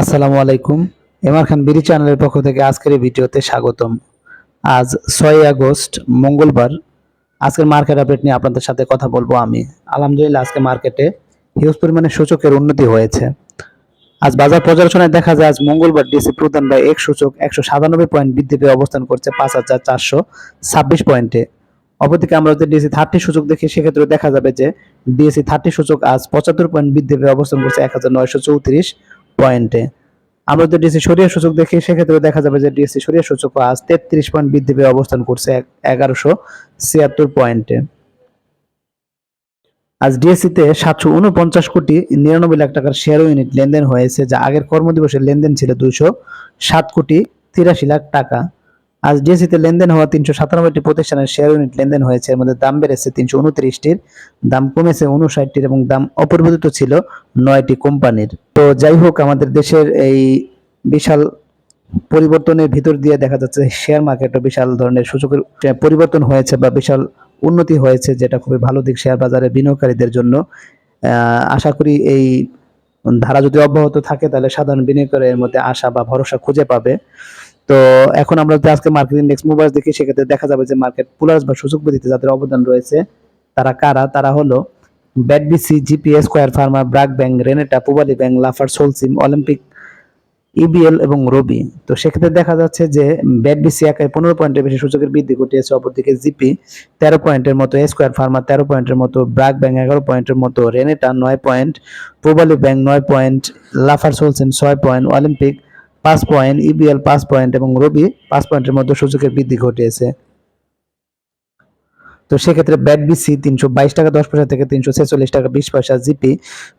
আসসালামু আলাইকুম। এমআর খান বিডি চ্যানেলের পক্ষ থেকে আজকের এই ভিডিওতে স্বাগতম। আজ ছয় আগস্ট, মঙ্গলবার। আজকের মার্কেট আপডেট নিয়ে আপনাদের সাথে কথা বলব আমি। আলহামদুলিল্লাহ, আজকে মার্কেটে হিউজ পরিমাণে সূচকের উন্নতি হয়েছে। আজ বাজার পর্যালোচনায় দেখা যায়, আজ মঙ্গলবার ডিসি প্রধান বাই এক সূচক একশো সাতানব্বই পয়েন্ট বৃদ্ধি পেয়ে অবস্থান করছে পাঁচ হাজার চারশো ছাব্বিশ পয়েন্টে। অপরদিকে আমরা যদি ডিসি থার্টি সূচক দেখি, সেক্ষেত্রে দেখা যাবে যে ডিএসি থার্টি সূচক আজ পঁচাত্তর পয়েন্ট বৃদ্ধি পেয়ে অবস্থান করছে এক হাজার নয়শো চৌত্রিশ। পয়েন্টে আমরা যদি ডিএসসি সরিয়া সূচক দেখি, সেক্ষেত্রে দেখা যাবে যে ডিএসসি সরিয়া সূচক আজ তেত্রিশ পয়েন্ট বৃদ্ধি পেয়ে অবস্থান করছে এগারোশো ছিয়াত্তর পয়েন্টে আজ ডিএসসিতে সাতশো উনপঞ্চাশ কোটি নিরানব্বই লাখ টাকার শেয়ার ইউনিট লেনদেন হয়েছে, যা আগের কর্মদিবসের লেনদেন ছিল দুইশো সাত কোটি তিরাশি লাখ টাকা। আজ ডিএসসিতে লেনদেন হওয়া তিনশো সাতানব্বইটি প্রতিষ্ঠানের শেয়ার ইউনিট লেনদেন হয়েছে। এর মধ্যে দাম বেড়েছে তিনশো উনত্রিশটির, দাম কমেছে উনষাটটির এবং দাম অপরিবর্তিত ছিল নয়টি কোম্পানির। তো যাই হোক, আমাদের দেশের এই বিশাল পরিবর্তনের ভিতর দিয়ে দেখা যাচ্ছে শেয়ার মার্কেটও বিশাল ধরনের সূচকের পরিবর্তন হয়েছে বা বিশাল উন্নতি হয়েছে, যেটা খুবই ভালো দিক শেয়ার বাজারে বিনিয়োগকারীদের জন্য। আশা করি এই ধারা যদি অব্যাহত থাকে, তাহলে সাধারণ বিনিয়োগকারীর মধ্যে আশা বা ভরসা খুঁজে পাবে। তো এখন আমরা যদি আজকে মার্কেট ইন্ডেক্স মুভার্স দেখি, সেক্ষেত্রে দেখা যাবে যে মার্কেট পুলার্স বা সুযোগ বৃদ্ধিতে যাদের অবদান রয়েছে, তারা কারা? তারা হলো BATBC GPS square pharma BRAC bank Renata Pubali bank Lafarge Holcim Olympic EBL এবং রবি তো সেক্ষেত্রে দেখা যাচ্ছে যে ব্যাডবিসি একাই পনেরো পয়েন্টের বেশি সূচকের বৃদ্ধি ঘটিয়েছে, অপরদিকে জিপি তেরো পয়েন্টের মতো স্কোয়ার ফার্মা তেরো পয়েন্টের মতো ব্রাক ব্যাংক এগারো পয়েন্টের মতো রেনেটা নয় পয়েন্ট পুবালি ব্যাংক নয় পয়েন্ট লাফার সোলসিম ছয় পয়েন্ট অলিম্পিক পাঁচ পয়েন্ট ইবিএল পাঁচ পয়েন্ট এবং রবি পাঁচ পয়েন্টের মধ্যে সূচকের বৃদ্ধি ঘটিয়েছে। তো সেক্ষেত্রে ব্যাট বিসি তিনশো বাইশ টাকা, দশ পয়সা থেকে তিনশো ছেচল্লিশ টাকা, বিশ পয়সা জিপি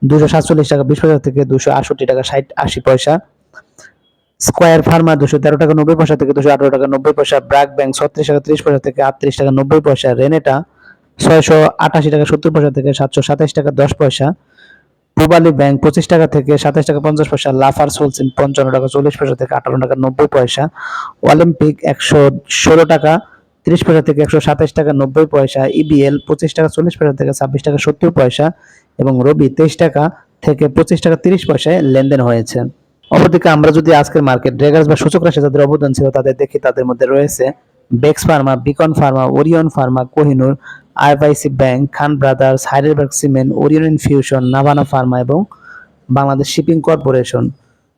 দুশো সাতচল্লিশ টাকা, বিশ পয়সা থেকে দুশো আটষট্টি টাকা, ষাট, আশি পয়সা। স্কোয়ার ফার্মা দুশো তেরো টাকা, নব্বই পয়সা থেকে দুশো আঠারো টাকা, নব্বই পয়সা। ব্র্যাক ব্যাংক ছত্রিশ টাকা, ত্রিশ পয়সা থেকে আটত্রিশ টাকা, নব্বই পয়সা। রেনেটা ছয়শো আটাশি টাকা, সত্তর পয়সা থেকে সাতশো সাতাশ টাকা, দশ পয়সা। পূবালী ব্যাংক পঁচিশ টাকা থেকে সাতাশ টাকা পঞ্চাশ পয়সা, লাফার সোলসিম পঞ্চান্ন টাকা, চল্লিশ পয়সা থেকে আটান্ন টাকা, নব্বই পয়সা, অলিম্পিক একশো ষোলো টাকা, তিরিশ পয়সা থেকে একশো সাতাশ টাকা, নব্বই পয়সা ইবিএল পঁচিশ টাকা, চল্লিশ পয়সা থেকে ছাব্বিশ টাকা, সত্তর পয়সা এবং রবি তেইশ টাকা থেকে পঁচিশ টাকা, তিরিশ পয়সায় লেনদেন হয়েছে। অপরদিকে আমরা যদি আজকের মার্কেট ড্রেগার্স বা সূচক রাশি যাদের অবদান ছিল তাদের দেখি, তাদের মধ্যে রয়েছে Bex pharma, Beacon pharma, Orion pharma, Kohinoor IFIC bank, Khan brothers Heidelberg cement, Orion infusion Navana pharma এবং বাংলাদেশ শিপিং কর্পোরেশন।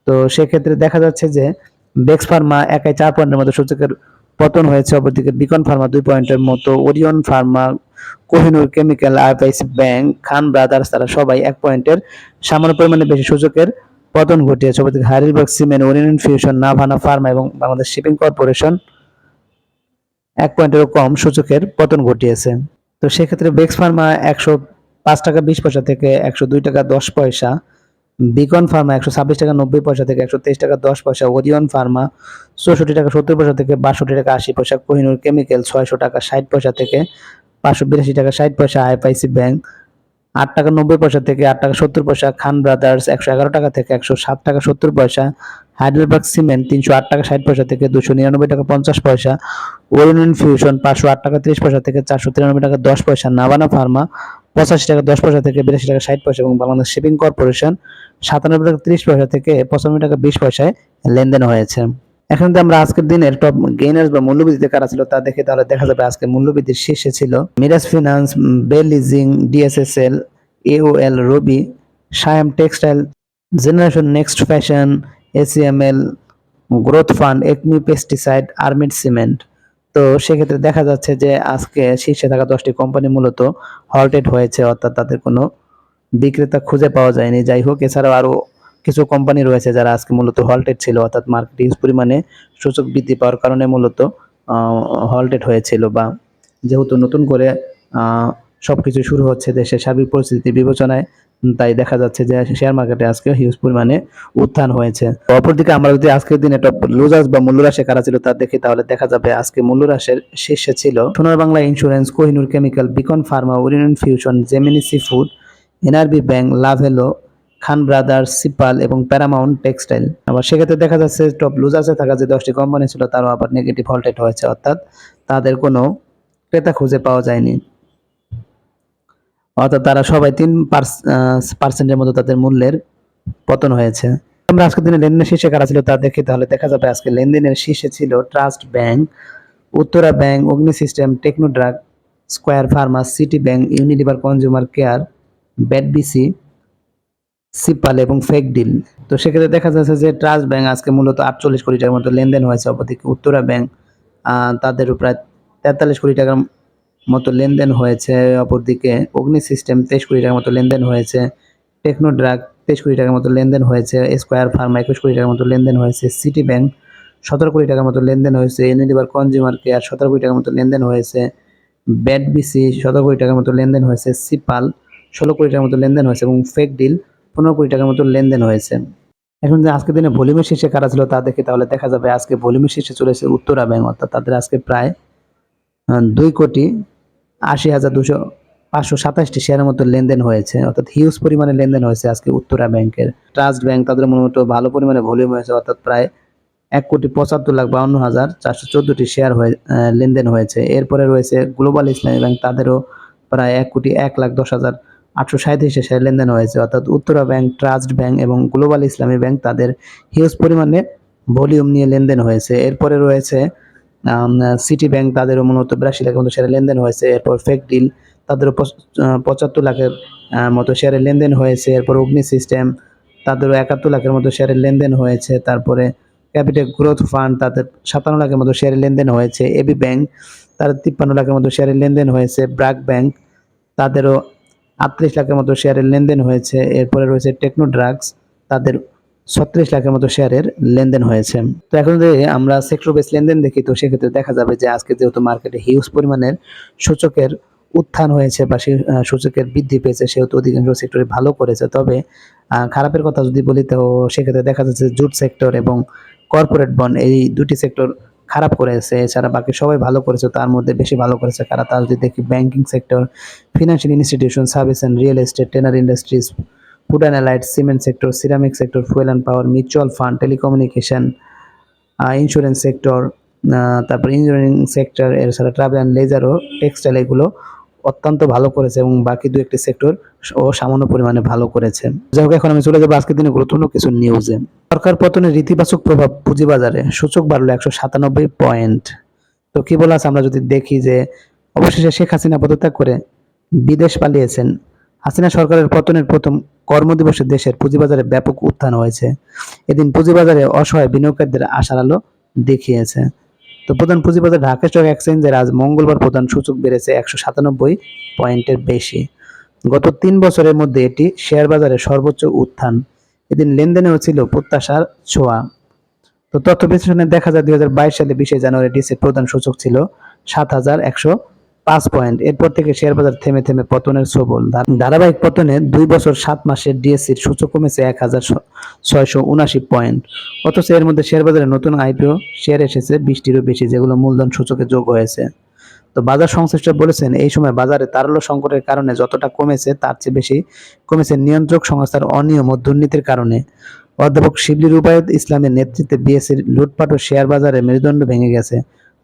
তো সেক্ষেত্রে দেখা যাচ্ছে যে বেক্স ফার্মা একাই চার পয়েন্টের মতো সূচকের পতন হয়েছে, অপরদিকে বিকন ফার্মা দুই পয়েন্টের মতো, Orion pharma, Kohinoor chemical IFIC bank, Khan brothers তারা সবাই এক পয়েন্টের সামান্য পরিমাণে বেশি সূচকের পতন ঘটিয়েছে, অপরদিকে Heidelberg cement, Orion infusion Navana pharma এবং বাংলাদেশ শিপিং কর্পোরেশন এক পয়েন্টেরও কম সূচকের পতন ঘটিয়েছে। তো সেক্ষেত্রে বেক্স ফার্মা একশো পাঁচ টাকা বিশ পয়সা থেকে একশো দুই টাকা দশ পয়সা বিকন ফার্মা একশো ছাব্বিশ টাকা নব্বই পয়সা থেকে একশো তেইশ টাকা দশ পয়সা ওরিয়ন ফার্মা চৌষট্টি টাকা সত্তর পয়সা থেকে বাষট্টি টাকা আশি পয়সা কোহিনুর কেমিক্যাল ছয়শো টাকা ষাট পয়সা থেকে পাঁচশো বিরাশি টাকা ষাট পয়সা আইএফআইসি ব্যাংক আট টাকা নব্বই পয়সা থেকে আট টাকা সত্তর পয়সা, খান ব্রাদার্স একশো এগারো টাকা থেকে একশো সাত টাকা সত্তর পয়সা হাইডেলবার্গ সিমেন্ট তিনশো আট টাকা ষাট পয়সা থেকে দুশো নিরানব্বই টাকা পঞ্চাশ পয়সা ওরিয়ন ফিউশন পাঁচশো আট টাকা তিরিশ পয়সা থেকে চারশো তিরানব্বই টাকা দশ পয়সা, নাবানা ফার্মা পঁচাশি টাকা দশ পয়সা থেকে বিরাশি টাকা ষাট পয়সা এবং বাংলাদেশ শিপিং কর্পোরেশন সাতানব্বই টাকা তিরিশ পয়সা থেকে পঁচানব্বই টাকা বিশ পয়সায় লেনদেন হয়েছে। এখন যদি আমরা আজকের দিনের টপ গেইনার্স বা মূল্যবৃদ্ধিতে কারা ছিল তা দেখে, তাহলে দেখা যাবে আজকে মূল্যবৃদ্ধির শীর্ষে ছিল Miraj finance bell leasing DSSL AOL Robi Saiham textile generation next fashion ACML growth fund acme pesticide Aramit cement তো সেক্ষেত্রে দেখা যাচ্ছে যে আজকে শীর্ষে থাকা দশটি কোম্পানি মূলত হল্টেড হয়েছে, অর্থাৎ তাদের কোনো বিক্রেতা খুঁজে পাওয়া যায়নি। যাই হোক, এছাড়াও আরও কিছু কোম্পানি রয়েছে যারা আজকে মূলত হল্টেড ছিল, অর্থাৎ মার্কেটে হিউজ পরিমাণে সূচক বৃদ্ধি পাওয়ার কারণে মূলত হল্টেড হয়েছিল বা যেহেতু নতুন করে সব সবকিছু শুরু হচ্ছে দেশের সার্বিক পরিস্থিতি বিবেচনায়, তাই দেখা যাচ্ছে যে শেয়ার মার্কেটে আজকে হিউজ পরিমাণে উত্থান হয়েছে। অপরদিকে আমরা যদি আজকের দিনে টপ লুজার্স বা মূল্যরাশি কারা ছিল তা দেখি, তাহলে দেখা যাবে আজকে মূল্যরাশের শীর্ষে ছিল Sonar Bangla insurance Kohinoor chemical Beacon pharma Orion fusion Gemini sea food NRB bank Lovello Khan brothers, সিপাল এবং প্যারামাউন্ট টেক্সটাইল। আবার সেক্ষেত্রে দেখা যাচ্ছে টপ লুজার্সে থাকা যে দশটি কোম্পানি ছিল, তারও আবার নেগেটিভ হল্টেড হয়েছে, অর্থাৎ তাদের কোনো ক্রেতা খুঁজে পাওয়া যায়নি। অর্থাৎ তারা সবাই তিন পার্সেন্টের মতো তাদের মূল্যের পতন হয়েছে। আমরা আজকের দিনে লেনদেনের শীর্ষে কারা ছিল তা দেখি, তাহলে দেখা যাবে আজকে লেনদেনের শীর্ষে ছিল trust bank Uttara bank Agni system technodrug square pharma city bank Unilever consumer care BATBC সিপাল এবং ফেক ডিল। তো সেক্ষেত্রে দেখা যাচ্ছে যে ট্রাস্ট ব্যাংক আজকে মূলত আটচল্লিশ কোটি টাকার মতো লেনদেন হয়েছে, অপরদিকে উত্তরা ব্যাংক তাদেরও প্রায় তেতাল্লিশ কোটি টাকার মতো লেনদেন হয়েছে, অপরদিকে অগ্নি সিস্টেম তেইশ কোটি টাকার মতো লেনদেন হয়েছে টেকনো ড্রাগ তেইশ কোটি টাকার মতো লেনদেন হয়েছে, স্কোয়ার ফার্মা একুশ কোটি টাকার মতো লেনদেন হয়েছে, সিটি ব্যাংক সতেরো কোটি টাকার মতো লেনদেন হয়েছে, ইউনিলিভার কনজিউমার কেয়ার সতেরো কোটি টাকার মতো লেনদেন হয়েছে, ব্যাট বিসি সতেরো কোটি টাকার মতো লেনদেন হয়েছে, সিপাল ষোলো কোটি টাকার মতো লেনদেন হয়েছে এবং ফেক ডিল পনেরো কোটি টাকার মতো লেনদেন হয়েছে। এখন যে আজকের দিনে ভলিউমের শীর্ষে কারা ছিল তা দেখে তাহলে দেখা যাবে আজকে ভলিউমের শীর্ষে চলেছে উত্তরা ব্যাংক অর্থাৎ তাদের আজকে প্রায় দুই কোটি আশি হাজার দুশো পাঁচশো সাতাশটি শেয়ারের মতো লেনদেন হয়েছে। অর্থাৎ হিউজ পরিমাণে লেনদেন হয়েছে আজকে উত্তরা ব্যাংকের ট্রাস্ট ব্যাংক তাদের মনে মূলত ভালো পরিমাণে ভলিউম হয়েছে, অর্থাৎ প্রায় এক কোটি পঁচাত্তর লাখ বাউন্ন হাজার চারশো চোদ্দোটি শেয়ার হয়ে লেনদেন হয়েছে। এরপরে রয়েছে গ্লোবাল ইসলামী ব্যাংক তাদেরও প্রায় এক কোটি এক লাখ দশ হাজার আটশো সাঁত্রিশে শেয়ার লেনদেন হয়েছে। অর্থাৎ উত্তরা ব্যাংক, ট্রাস্ট ব্যাংক এবং গ্লোবাল ইসলামী ব্যাংক তাদের হিউজ পরিমাণে ভলিউম নিয়ে লেনদেন হয়েছে। এরপরে রয়েছে সিটি ব্যাংক তাদেরও মূলত বিরাশি লাখের মতো শেয়ারে লেনদেন হয়েছে। এরপর ফেক ডিল তাদেরও পঁচাত্তর লাখের মতো শেয়ারে লেনদেন হয়েছে। এরপর অগ্নি সিস্টেম তাদেরও একাত্তর লাখের মতো শেয়ারে লেনদেন হয়েছে। তারপরে ক্যাপিটাল গ্রোথ ফান্ড তাদের সাতান্ন লাখের মতো শেয়ারে লেনদেন হয়েছে। এবি ব্যাংক তাদের তিপ্পান্ন লাখের মতো শেয়ারে লেনদেন হয়েছে। ব্র্যাক ব্যাংক তাদেরও আটত্রিশ লাখের মতো শেয়ারের লেনদেন হয়েছে। এরপরে রয়েছে টেকনো ড্রাগস, তাদের ছত্রিশ লাখের মতো শেয়ারের লেনদেন হয়েছে। তো এখন যদি আমরা সেক্টর বেস লেনদেন দেখি, তো সেক্ষেত্রে দেখা যাবে যে আজকে যেহেতু মার্কেটে হিউজ পরিমাণের সূচকের উত্থান হয়েছে বা সূচকের বৃদ্ধি পেয়েছে, সেহেতু অধিকাংশ সেক্টরে ভালো করেছে। তবে খারাপের কথা যদি বলি, তো সেক্ষেত্রে দেখা যাচ্ছে জুট সেক্টর এবং কর্পোরেট বন্ড, এই দুটি সেক্টর খারাপ করেছে, এছাড়া বাকি সবাই ভালো করেছে, তার মধ্যে বেশি ভালো করেছে কারা? তার যদি দেখি banking sector financial institution service and real estate tannery industries food and allied cement sector ceramic sector fuel and power mutual fund telecommunication insurance sector তারপর ইঞ্জিনিয়ারিং সেক্টর এছাড়া ট্রাভেল অ্যান্ড লেজার ও টেক্সটাইল এগুলো অত্যন্ত ভালো করেছে এবং বাকি দু একটি সেক্টর ও সামান্য পরিমাণে ভালো করেছে। যাই হোক, এখন আমি চলে যাব আজকের দিনে গুরুত্বপূর্ণ কিছু নিউজে সরকার পতনের রীতিবাচক প্রভাব পুঁজিবাজারে, সূচক বাড়লো একশো সাতানব্বই পয়েন্ট তো কি বলা আছে আমরা যদি দেখি যে, অবশেষে শেখ হাসিনা পদত্যাগ করে বিদেশ পালিয়েছেন। হাসিনা সরকারের পতনের প্রথম কর্মদিবসে দেশের পুঁজিবাজারে ব্যাপক উত্থান হয়েছে। এদিন পুঁজিবাজারে অসহায় বিনিয়োগকারীদের আশার আলো দেখিয়েছে। তো প্রধান পুঁজিবাজার ঢাকা স্টক এক্সচেঞ্জের আজ মঙ্গলবার প্রধান সূচক বেড়েছে একশো সাতানব্বই পয়েন্টের বেশি। গত তিন বছরের মধ্যে এটি শেয়ার বাজারে সর্বোচ্চ উত্থান। এদিন লেনদেনেও ছিল প্রত্যাশার ছোঁয়া। তো তথ্য বিশ্লেষণে দেখা যায় দুই হাজার বাইশ সালে বিশে জানুয়ারি ডিসির প্রধান সূচক ছিল সাত হাজার একশো পাঁচ পয়েন্ট। এরপর থেকে শেয়ার বাজার থেমে থেমে পতনের সবল ধারাবাহিক পতনে দুই বছর সাত মাসের ডিএসসির সূচক কমেছে এক হাজার ছয়শো উনাশি পয়েন্ট। অথচ এর মধ্যে শেয়ার বাজারে নতুন আইপিও শেয়ার এসেছে বিশটিরও বেশি, যেগুলো মূলধন সূচকে যোগ হয়েছে। তো বাজার সংশ্লিষ্ট বলেছেন, এই সময় বাজারে তারল্য সংকটের কারণে যতটা কমেছে তার চেয়ে বেশি কমেছে নিয়ন্ত্রক সংস্থার অনিয়ম ও দুর্নীতির কারণে। অধ্যাপক শিবলি রুবায়ত ইসলামের নেতৃত্বে বিএসসির লুটপাট ও শেয়ার বাজারে মেরুদণ্ড ভেঙে গেছে।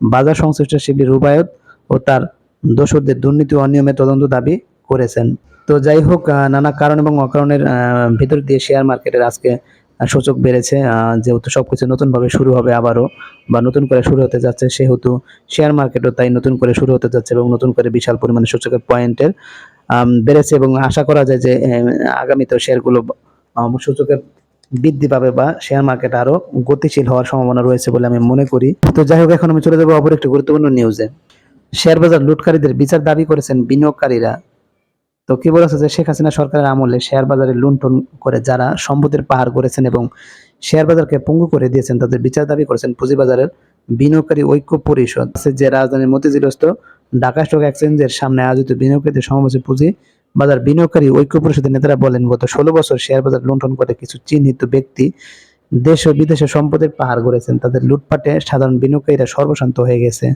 বাজার সংশ্লিষ্ট শিবলি রুবায়ত ও তার দোষরদের দুর্নীতি ও অনিয়মের তদন্ত দাবি করেছেন। তো যাই হোক নানা কারণ এবং অকারণের ভিতর দিয়ে শেয়ার মার্কেটের আজকে সূচক বেড়েছে। যেহেতু সবকিছু নতুনভাবে শুরু হবে আবারও বা নতুন করে শুরু হতে যাচ্ছে, সেহেতু শেয়ার মার্কেটও তাই নতুন করে শুরু হতে যাচ্ছে এবং নতুন করে বিশাল পরিমাণে সূচকের পয়েন্টের বেড়েছে এবং আশা করা যায় যে আগামীতে শেয়ারগুলো সূচকের বৃদ্ধি পাবে বা শেয়ার মার্কেট আরও গতিশীল হওয়ার সম্ভাবনা রয়েছে বলে আমি মনে করি। তো যাই হোক, এখন আমি চলে যাব অপর একটি গুরুত্বপূর্ণ নিউজে শেয়ার বাজার লুটকারীদের বিচার দাবি করেছেন বিনিয়োগকারীরা। তো কি বলেছে যে শেখ হাসিনা সরকারের আমলে শেয়ার বাজারে লুণ্ঠন করে যারা সম্পদের পাহাড় করেছেন এবং শেয়ার বাজারকে পঙ্গু করে দিয়েছেন, তাদের বিচার দাবি করেছেন পুঁজিবাজারের বিনিয়োগকারী ঐক্য পরিষদ। যে রাজধানীর মতিঝিলস্থ ঢাকা স্টক এক্সচেঞ্জের সামনে আয়োজিত বিনিয়োগকারীদের সমাবেশে পুঁজি বাজার বিনিয়োগকারী ঐক্য পরিষদের নেতারা বলেন, গত ষোলো বছর শেয়ার বাজার লুণ্ঠন করে কিছু চিহ্নিত ব্যক্তি দেশ ও বিদেশে সম্পদের পাহাড় গড়েছেন। তাদের লুটপাটে সাধারণ বিনিয়োগকারীরা সর্বশান্ত হয়ে গেছে।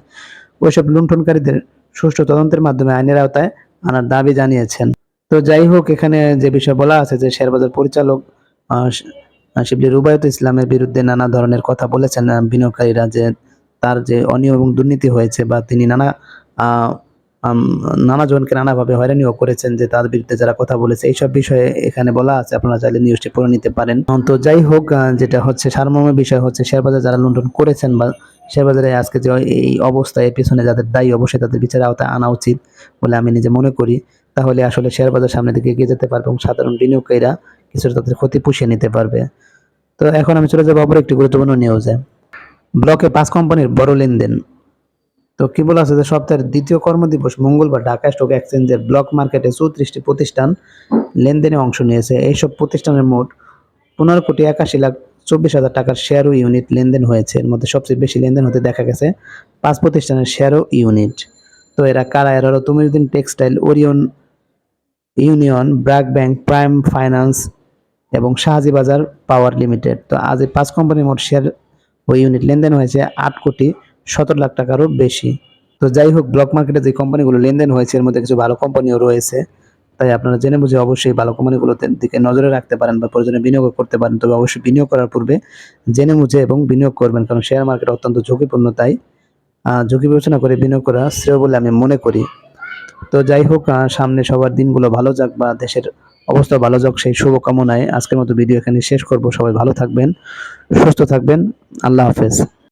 ওইসব লুণ্ঠনকারীদের সুষ্ঠু তদন্তের মাধ্যমে আইনের আওতায় আনার দাবি জানিয়েছেন। তো যাই হোক, এখানে যে বিষয় বলা আছে যে শেয়ারবাজার পরিচালক শিবলি রুবায়ত ইসলামের বিরুদ্ধে নানা ধরনের কথা বলেছেন বিনিয়োগকারীরা যে তার যে অনিয়ম এবং দুর্নীতি হয়েছে বা তিনি নানা নানাজনকে নানাভাবে হয়রানিও করেছেন যে তার বিরুদ্ধে যারা কথা বলেছে, এইসব বিষয়ে এখানে বলা আছে, আপনারা চাইলে নিউজটি পড়ে নিতে পারেন। তো যাই হোক যেটা হচ্ছে সারমর্ম বিষয় হচ্ছে শেয়ারবাজার যারা লুণ্ঠন করেছেন বা শেয়ারবাজারে আজকে যে এই অবস্থায় পেছনে যাদের দায়ী অবশ্যই তাদের বিচারের আওতায় আনা উচিত বলে আমি নিজে মনে করি। তাহলে আসলে শেয়ারবাজার সামনের দিকে এগিয়ে যেতে পারবে এবং সাধারণ বিনিয়োগকারীরা কিছুটা তাদের ক্ষতি পুষিয়ে নিতে পারবে। তো এখন আমি চলে যাব অপর একটি গুরুত্বপূর্ণ নিউজে ব্লকে পাঁচ কোম্পানির বড় লেনদেন। তো কি বলা আছে যে সপ্তাহের দ্বিতীয় কর্মদিবস মঙ্গলবার ঢাকা স্টক এক্সচেঞ্জের ব্লক মার্কেটে চৌত্রিশটি প্রতিষ্ঠান লেনদেনে অংশ নিয়েছে। এইসব প্রতিষ্ঠানের মোট পনেরো কোটি একাশি লাখ চব্বিশ হাজার টাকার শেয়ার ও ইউনিট লেনদেন হয়েছে। এর মধ্যে সবচেয়ে বেশি লেনদেন হতে দেখা গেছে পাঁচ প্রতিষ্ঠানের শেয়ার ও ইউনিট। তো এরা কারা? এরা হলো Tamijuddin textile, Orion union, BRAC bank, prime finance এবং শাহাজি বাজার পাওয়ার লিমিটেড। তো আজ এই পাঁচ কোম্পানির মোট শেয়ার ও ইউনিট লেনদেন হয়েছে আট কোটি সতেরো লাখ টাকারও বেশি। তো যাই হোক, ব্লক মার্কেটে যে কোম্পানিগুলো লেনদেন হয়েছে, এর মধ্যে কিছু ভালো কোম্পানিও রয়েছে। তাই আপনারা জেনে বুঝে অবশ্যই ভালো কোম্পানিগুলোতে দিকে নজরে রাখতে পারেন বা প্রয়োজনে বিনিয়োগ করতে পারেন। তবে অবশ্যই বিনিয়োগ করার পূর্বে জেনে বুঝে এবং বিনিয়োগ করবেন, কারণ শেয়ার মার্কেট অত্যন্ত ঝুঁকিপূর্ণ তাই ঝুঁকি বিবেচনা করে বিনিয়োগ করা শ্রেয় বলে আমি মনে করি। তো যাই হোক সামনে সবার দিনগুলো ভালো যাক বা দেশের অবস্থা ভালো যাক, সেই শুভকামনায় আজকের মতো ভিডিও এখানে শেষ করব। সবাই ভালো থাকবেন, সুস্থ থাকবেন। আল্লাহ হাফেজ।